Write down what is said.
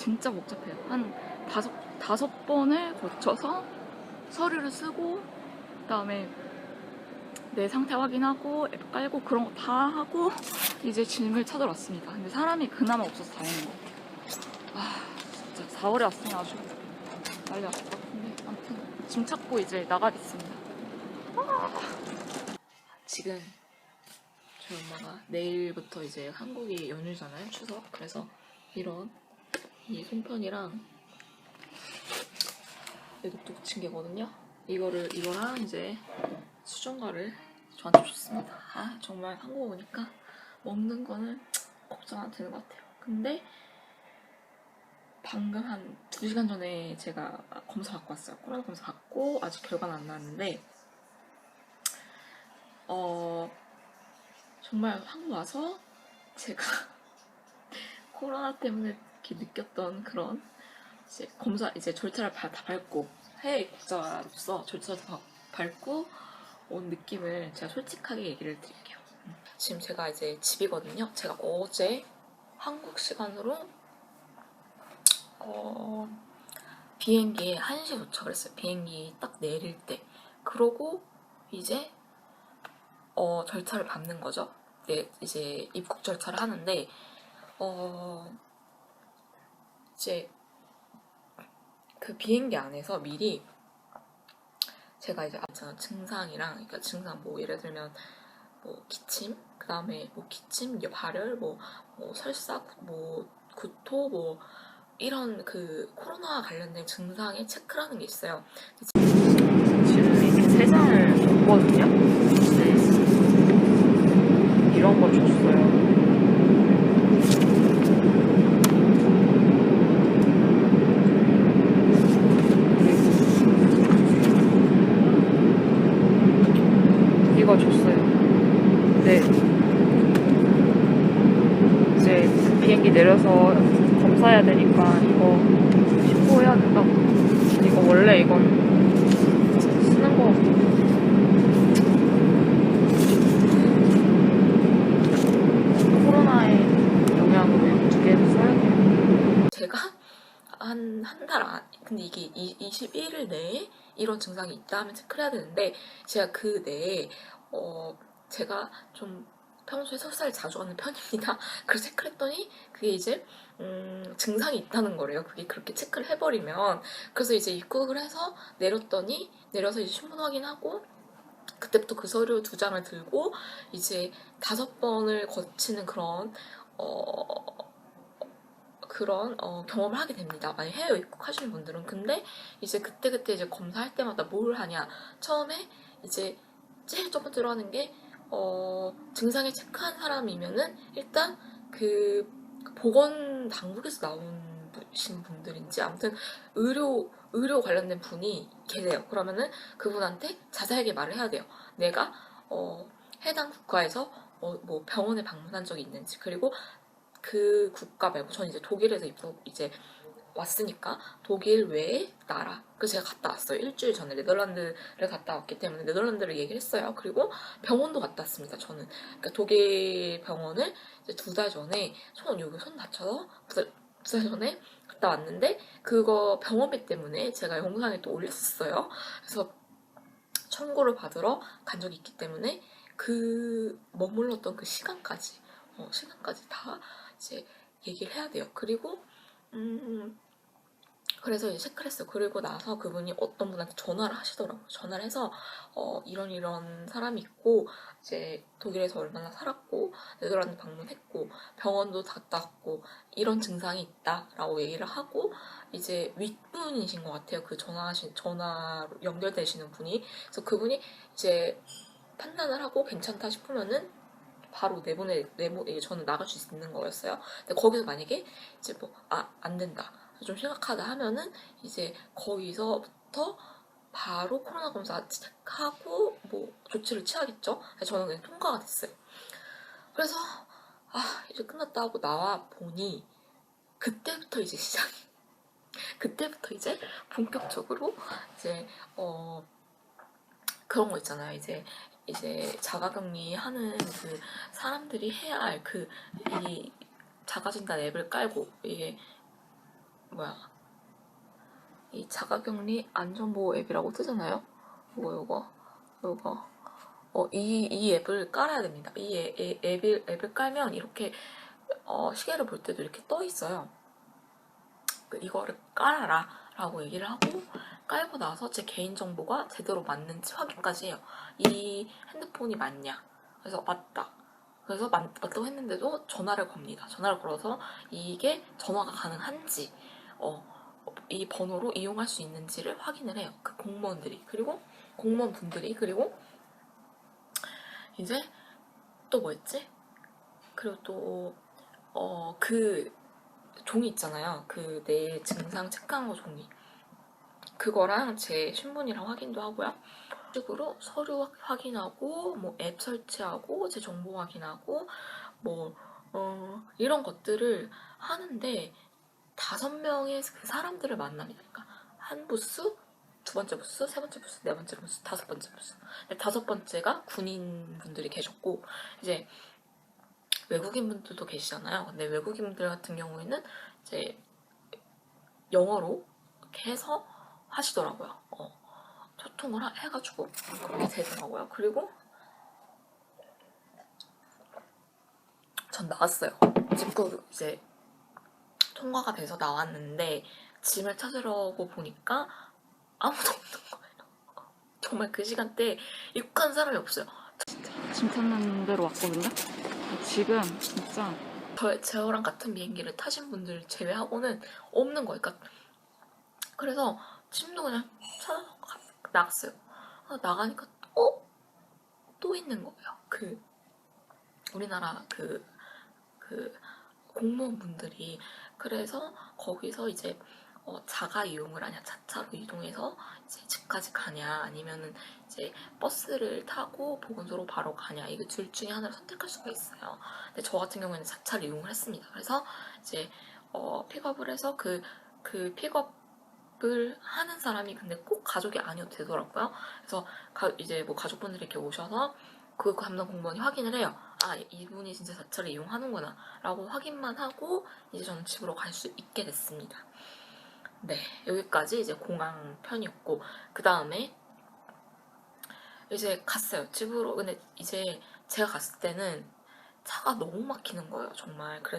진짜 복잡해요. 한 다섯, 다섯 번을 거쳐서 서류를 쓰고, 그 다음에 내 상태 확인하고, 앱 깔고, 그런 거 다 하고, 이제 짐을 찾으러 왔습니다. 근데 사람이 그나마 없어서 다행인 것 같아요. 아, 진짜 4월에 왔으면 아주 난리 났을 것 같은데. 아무튼, 짐 찾고 이제 나가겠습니다. 아. 지금 저희 엄마가 내일부터 이제 한국이 연휴잖아요, 추석. 그래서 이런 이 송편이랑 애독도 붙인 게거든요. 이거를 이거랑 이제 수정과를 저한테 줬습니다. 아 정말 한국 오니까 먹는 거는 걱정 안 되는 것 같아요. 근데 방금 한 2시간 전에 제가 검사 받고 왔어요. 코로나 검사 받고 아직 결과는 안 나왔는데 어 정말 한국 와서 제가 코로나 때문에 이렇게 느꼈던 그런 이제 검사 이제 절차를 다, 다 밟고 해외 입국자로서 절차를 다 밟고 온 느낌을 제가 솔직하게 얘기를 드릴게요. 음. 지금 제가 이제 집이거든요. 제가 어제 한국 시간으로 어, 비행기에 1시에 도착을 했어요. 비행기 딱 내릴 때. 그러고 이제 어, 절차를 밟는 거죠. 네, 이제 입국 절차를 하는데 어, 이제 그 비행기 안에서 미리 제가 이제 아까 증상이랑 그러니까 증상 뭐 예를 들면 뭐 기침 그 다음에 뭐 기침 발열 뭐, 뭐 설사 뭐 구토 뭐 이런 그 코로나 관련된 증상에 체크라는 게 있어요. 지금 이렇게 세 장을 줬거든요. 네. 이런 걸 줬어요. 이거 줬어요. 네. 이제 비행기 내려서 되니까 이거 신고해야 된다고. 이거 원래 이건 쓰는 거. 코로나의 영향으로 두 개를 써야 돼요. 제가 한 한 달 안, 근데 이게 이, 21일 내에 이런 증상이 있다 하면 체크를 해야 되는데 제가 그 내에 어 제가 좀 평소에 설사를 자주 하는 편입니다. 그래서 체크를 했더니 그게 이제 음, 증상이 있다는 거래요. 그게 그렇게 체크를 해버리면 그래서 이제 입국을 해서 내렸더니 내려서 이제 신분 확인하고 그때부터 그 서류 두 장을 들고 이제 다섯 번을 거치는 그런 어 그런 어, 경험을 하게 됩니다. 만약 해외 입국하시는 분들은 근데 이제 그때 그때 이제 검사할 때마다 뭘 하냐 처음에 이제 제일 첫 번째로 하는 게 어, 증상을 체크한 사람이면은 일단 그 보건 당국에서 나오신 분들인지 아무튼 의료 의료 관련된 분이 계세요. 그러면은 그분한테 자세하게 말을 해야 돼요. 내가 어, 해당 국가에서 어, 뭐 병원에 방문한 적이 있는지 그리고 그 국가 말고 전 이제 독일에서 입국 이제 왔으니까 독일 외의 나라. 그래서 제가 갔다 왔어요. 일주일 전에 네덜란드를 갔다 왔기 때문에 네덜란드를 얘기를 했어요. 그리고 병원도 갔다 왔습니다 저는. 그러니까 독일 병원을 두 달 전에 손 여기 손 다쳐서 두 달 전에 갔다 왔는데 그거 병원비 때문에 제가 영상에 또 올렸었어요. 그래서 청구를 받으러 간 적이 있기 때문에 그 머물렀던 그 시간까지 어, 시간까지 다 이제 얘기를 해야 돼요. 그리고 음 그래서 이제 체크를 했어요. 그리고 나서 그분이 어떤 분한테 전화를 하시더라고요. 전화를 해서 어, 이런 이런 사람이 있고 이제 독일에서 얼마나 살았고 네덜란드 방문했고 병원도 갔다 왔고 이런 증상이 있다라고 얘기를 하고 이제 윗분이신 것 같아요. 그 전화하신 전화로 연결되시는 분이 그래서 그분이 이제 판단을 하고 괜찮다 싶으면은 바로 내보내 내보 저는 나갈 수 있는 거였어요. 근데 거기서 만약에 이제 뭐 아 안 된다 좀 심각하다 하면은 이제 거기서부터 바로 코로나 검사 하고 뭐 조치를 취하겠죠. 저는 그냥 통과가 됐어요. 그래서 아 이제 끝났다 하고 나와 보니 그때부터 이제 시작이 그때부터 이제 본격적으로 이제 어 그런 거 있잖아요. 이제 이제 자가격리 하는 그 사람들이 해야 할 그 이 자가진단 앱을 깔고 이게 뭐야 이 자가격리 안전보호 앱이라고 뜨잖아요. 요거 요거 요거 어, 이, 이 앱을 깔아야 됩니다. 이 애- 애- 앱을, 앱을 깔면 이렇게 어, 시계를 볼 때도 이렇게 떠 있어요. 그 이거를 깔아라 라고 얘기를 하고 깔고 나서 제 개인정보가 제대로 맞는지 확인까지 해요. 이 핸드폰이 맞냐. 그래서 맞다. 그래서 맞, 맞다고 했는데도 전화를 겁니다. 전화를 걸어서 이게 전화가 가능한지 어, 이 번호로 이용할 수 있는지를 확인을 해요. 그 공무원들이. 그리고 공무원분들이. 그리고 이제 또 뭐였지? 그리고 또, 어, 그 종이 있잖아요. 그 내 증상 체크한 거 종이. 그거랑 제 신분이랑 확인도 하고요. 식으로 서류 확- 확인하고, 뭐 앱 설치하고, 제 정보 확인하고, 뭐, 어, 이런 것들을 하는데, 다섯 명의 그 사람들을 만납니다. 그러니까 한 부스, 두 번째 부스, 세 번째 부스, 네 번째 부스, 다섯 번째 부스. 다섯 번째가 군인분들이 계셨고, 이제 외국인 분들도 계시잖아요. 근데 외국인 분들 같은 경우에는 이제 영어로 해서 하시더라고요. 어, 소통을 하- 해가지고 그렇게 되더라고요. 그리고 전 나왔어요. 집구 이제 통과가 돼서 나왔는데 짐을 찾으려고 보니까 아무도 없는 거예요. 정말 그 시간대에 입국한 사람이 없어요. 짐 찾는 데로 왔거든요. 지금 진짜 저, 저랑 같은 비행기를 타신 분들 제외하고는 없는 거예요. 그러니까 그래서 짐도 그냥 찾아서 가- 나갔어요. 아, 나가니까 어? 또 있는 거예요. 그 우리나라 그, 그 공무원분들이 그래서 거기서 이제 어, 자가 이용을 하냐 차차로 이동해서 이제 집까지 가냐 아니면은 이제 버스를 타고 보건소로 바로 가냐 이거 둘 중에 하나를 선택할 수가 있어요. 근데 저 같은 경우에는 자차를 이용을 했습니다. 그래서 이제 어, 픽업을 해서 그, 그 픽업 을 하는 사람이 근데 꼭 가족이 아니어도 되더라고요. 그래서 가- 이제 뭐 가족분들이 이렇게 오셔서 그 담당 공무원이 확인을 해요. 아, 이분이 진짜 자차를 이용하는구나. 라고 확인만 하고 이제 저는 집으로 갈 수 있게 됐습니다. 네, 여기까지 이제 공항 편이었고, 그 다음에 이제 갔어요. 집으로. 근데 이제 제가 갔을 때는 차가 너무 막히는 거예요, 정말. 그래서